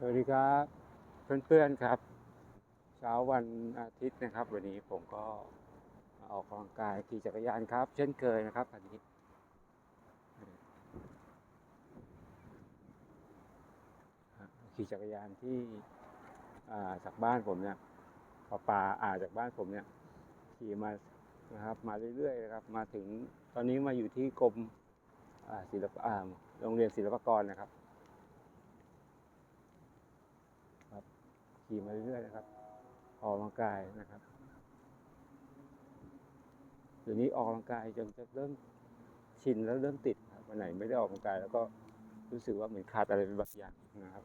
สวัสดีครับเพื่อนๆครับ เช้าวันอาทิตย์นะครับ วันนี้ผมก็ออกกำลังกายขี่จักรยานครับ เช่นเคยนะครับอันนี้ขี่จักรยานที่จากบ้านผมเนี่ยปลาปาอาจากบ้านผมเนี่ยขี่มานะครับมาเรื่อยๆนะครับ มาถึงตอนนี้มาอยู่ที่กรมศิลปะโรงเรียนศิลปากรนะครับ ขี่มาเรื่อยๆนะครับออกกำลังกายนะครับเดี๋ยวนี้ออกกำลังกายจนจะเริ่มชินแล้วเริ่มติดครับวันไหนไม่ได้ออกกำลังกาย แล้วก็รู้สึกว่าเหมือนขาดอะไรไปบางอย่างนะครับ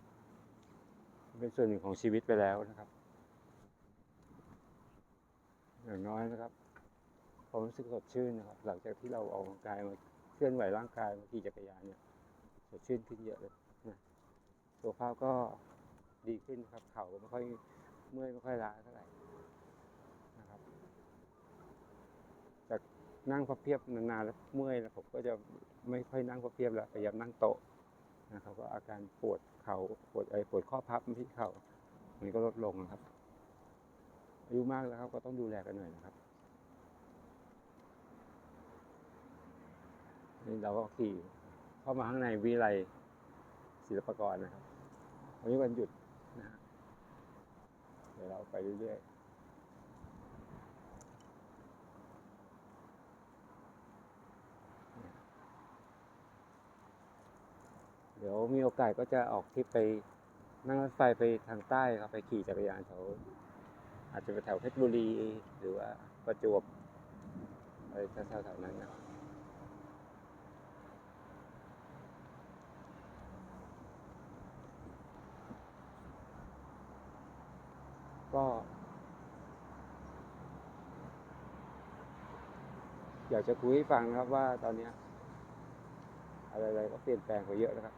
เป็นส่วนหนึ่งของชีวิตไปแล้วนะครับ อย่างน้อยนะครับผมรู้สึกสดชื่นนะครับ หลังจากที่เราออกกำลังกายมาเคลื่อนไหวร่างกายมาขี่จักรยานเนี่ยสดชื่นขึ้นเยอะเลยนะสุขภาพก็ ดีขึ้นครับเข่าไม่ค่อยเมื่อยไม่ค่อยล้าเท่าไหร่นะครับจากนั่งพับเพียบนานๆแล้วเมื่อยแล้วผมก็จะไม่ค่อยนั่งพับเพียบแล้วพยายามนั่งโต๊ะนะครับก็อาการปวดเข่าปวดไอ้ปวดข้อพับที่เข่ามันก็ลดลงนะครับอายุมากแล้วครับ ก็ต้องดูแลกันหน่อยนะครับนี่เราก็ขี่เข้ามาข้างในวิไลศิลปากรนะครับวันนี้วันหยุด นะฮะเดี๋ยวเราไปเรื่อยๆ เดี๋ยวมีโอกาสก็จะออกทริปไปนั่งรถไฟไปทางใต้ครับ ไปขี่จักรยานแถวอาจจะไปแถวเพชรบุรีหรือว่าประจวบอะไรแถวๆนั้นนะครับ ก็ อยากจะคุยให้ฟังนะครับว่าตอนนี้ อะไรๆก็เปลี่ยนแปลงไปเยอะนะครับ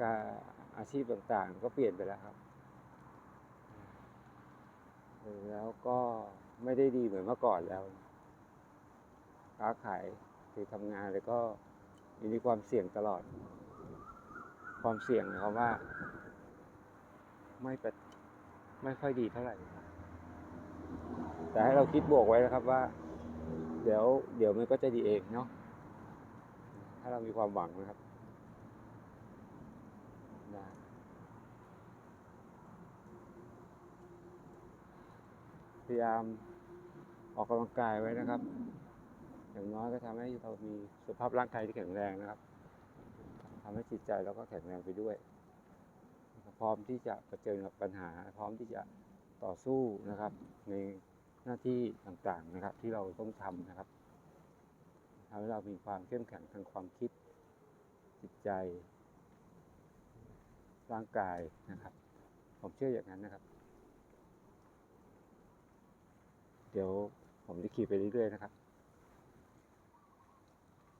การอาชีพต่างๆ ก็เปลี่ยนไปแล้วครับ แล้วก็ไม่ได้ดีเหมือนเมื่อก่อนแล้วค้าขายคือทำงานแล้วก็มีความเสี่ยงตลอด ความเสี่ยงหมายความว่า ไม่เป็น ไม่ค่อยดีเท่าไหร่ แต่ให้เราคิดบวกไว้นะครับว่า เดี๋ยว เดี๋ยวมันก็จะดีเองเนาะ ถ้าเรามีความหวังนะครับนะพยายามออกกำลังกายไว้นะครับ อย่างน้อยก็ทำให้เรามีสุขภาพร่างกายที่แข็งแรงนะครับทำให้จิตใจเราก็แข็งแรงไปด้วย พร้อมที่จะเผชิญกับปัญหา พร้อมที่จะต่อสู้นะครับ ในหน้าที่ต่างๆนะครับ ที่เราต้องทำนะครับทำให้เรามีความเข้มแข็งทางความคิดจิตใจ ร่างกายนะครับ ผมเชื่ออย่างนั้นนะครับ เดี๋ยวผมจะขี่ไปเรื่อยๆนะครับ